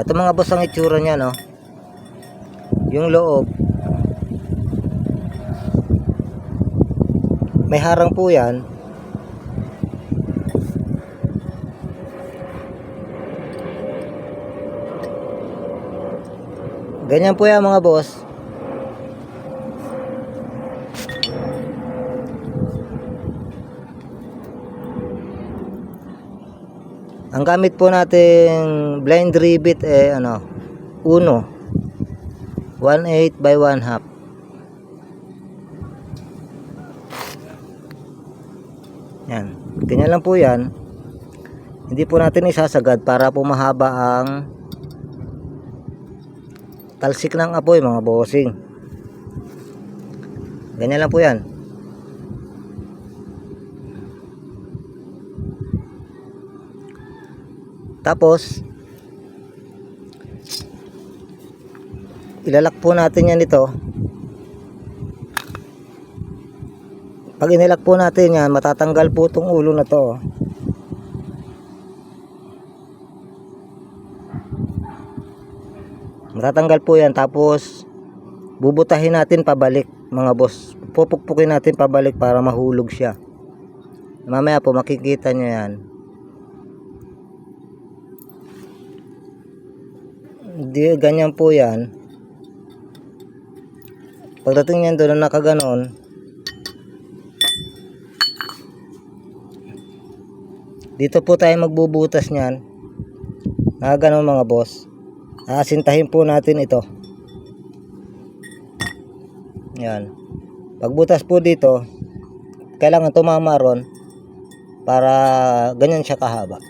Ito mga boss ang itsura niya, no? Yung loob. May harang po yan. Ganyan po yan mga boss. Ang gamit po nating blind rivet eh ano, uno. 1/8 by 1 half. Yan. Ganyan lang po yan. Hindi po natin isasagad para po mahaba ang talsik ng apoy mga bossing. Ganyan lang po yan. Tapos, ilalak po natin yan ito. Pag inilak po natin yan, matatanggal po itong ulo na to. Matatanggal po yan, tapos bubutahin natin pabalik mga boss. Pupukpukin natin pabalik para mahulog siya. Mamaya po makikita nyo yan. Hindi, ganyan po yan. Pagdating niyan doon na nakaganon, dito po tayo magbubutas niyan. Nakaganon mga boss. Aasintahin po natin ito. Yan. Pagbutas po dito, kailangan tumama ron para ganyan siya kahaba.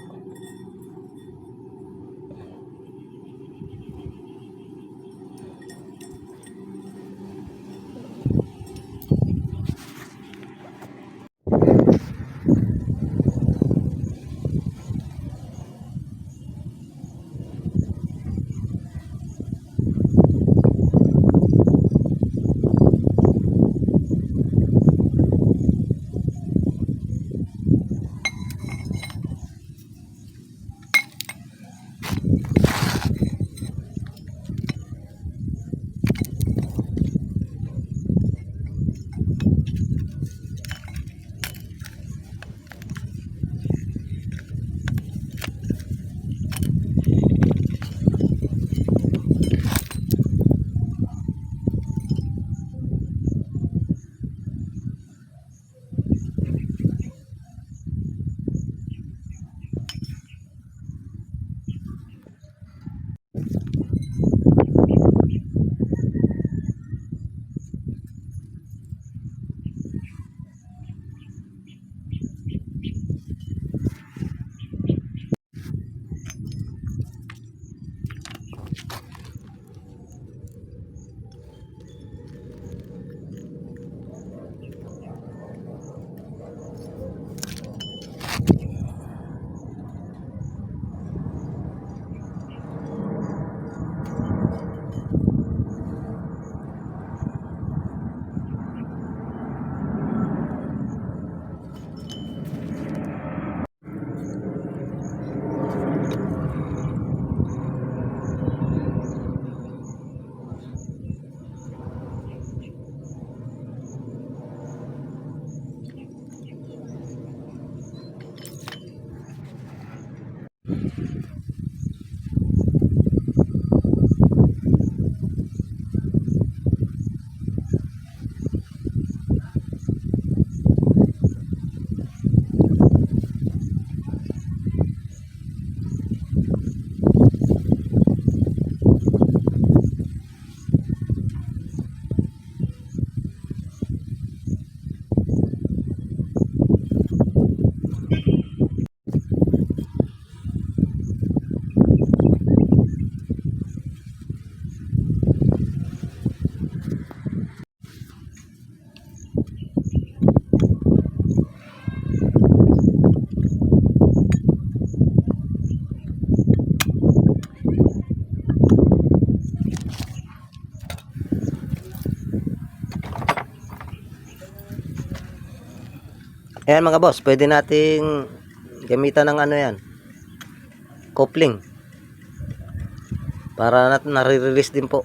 Ayan mga boss, pwede nating gamitan ng ano yan. Coupling. Para nat nare-release din po.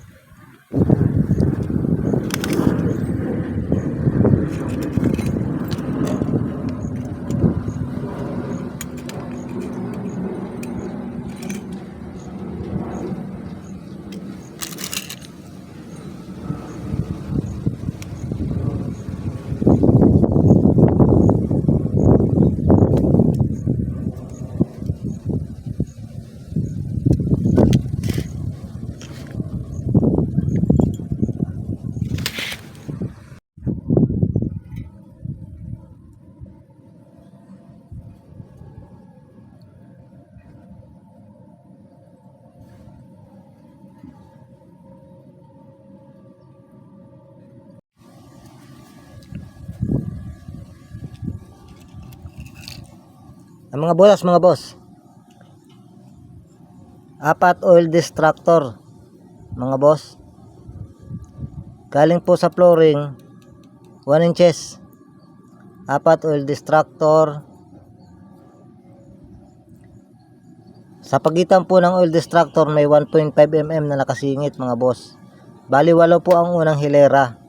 Ang mga boss, mga boss. Apat oil distractor. Mga boss. Galing po sa flooring 1 inches. Apat oil distractor. Sa pagitan po ng oil distractor may 1.5 mm na nakasingit mga boss. Bali walo po ang unang hilera.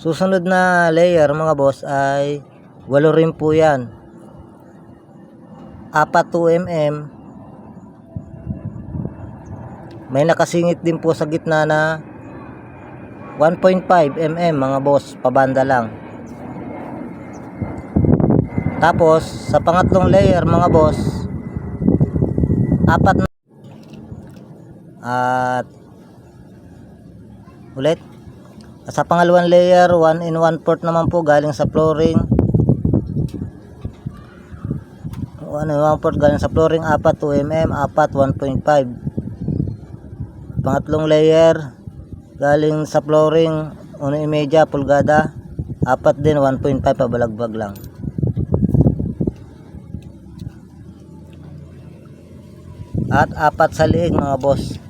Susunod na layer mga boss ay walo rin po yan. Apat 2 mm. May nakasingit din po sa gitna na 1.5 mm mga boss, pabanda lang. Tapos sa pangatlong layer mga boss, apat na at ulit sa pangalawang layer, 1 in 1 port naman po galing sa flooring. 1 in 1 port galing sa flooring, 4 2 mm, 4 1.5. Pangatlong layer galing sa flooring, 1.5 pulgada, 4 din 1.5 pabalagbag lang. At apat sa liig mga boss.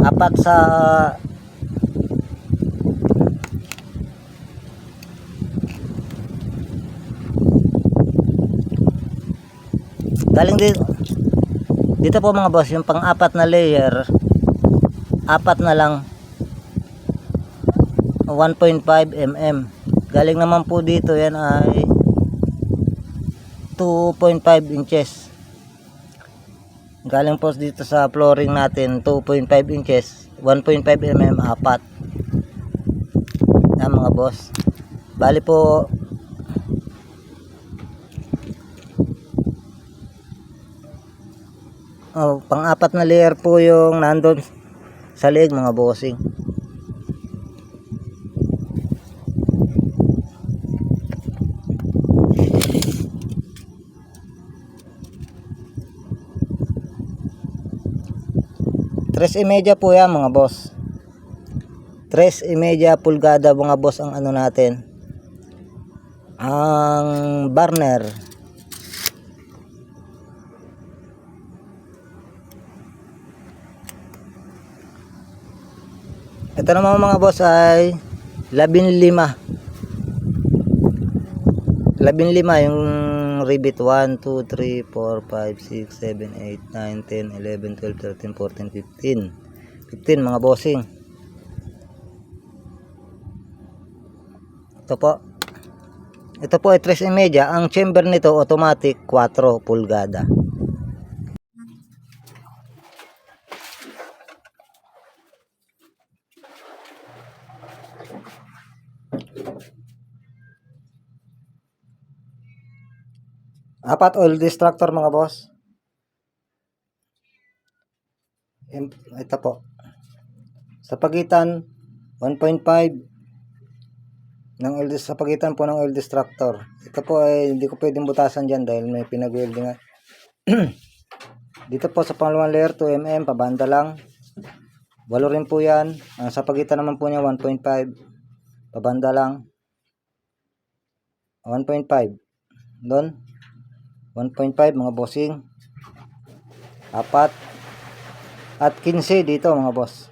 Apat sa galing din. Dito po mga boss yung pang apat na layer apat na lang. 1.5 mm galing naman po dito yan ay 2.5 inches Galing po dito sa flooring natin 2.5 inches 1.5 mm apat. Yan mga boss. Bali po oh, Pang-apat na layer po yung nandun sa leeg mga bossing Tres y media po yan mga boss. Tres y media pulgada mga boss ang ano natin. Ang burner. Ito naman mga boss ay 15. 15 yung rivet 1, 2, 3, 4, 5, 6, 7, 8, 9, 10, 11, 12, 13, 14, 15 15 mga bossing. Ito po. Ito po ay 3 media. Ang chamber nito automatic 4 pulgada Apat oil distractor mga boss. Ito po. Sa pagitan 1.5 ng oil sa pagitan po ng oil distractor. Ito po ay hindi ko pwedeng butasan diyan dahil may pinag-welding. Dito po sa pangalawang layer 2 mm pabanda lang. Walo rin po 'yan. Ang sa pagitan naman po niya 1.5 pabanda lang. 1.5 doon 1.5 mga bossing. Apat. At 15 dito mga boss.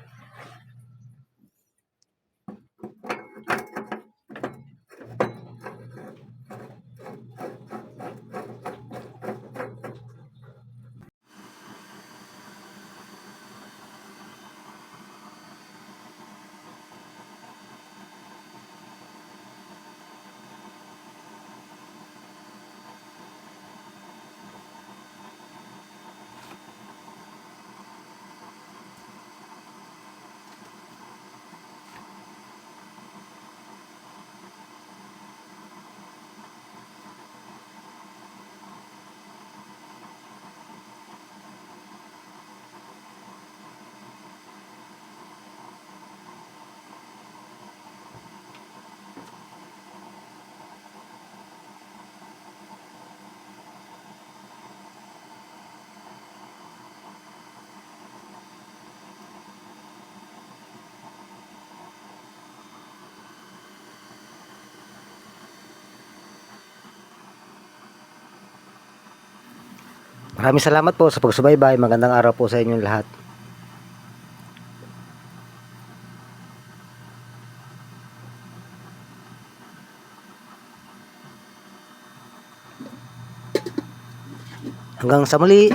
Maraming salamat po sa pagsubaybay. Magandang araw po sa inyong lahat. Hanggang sa muli.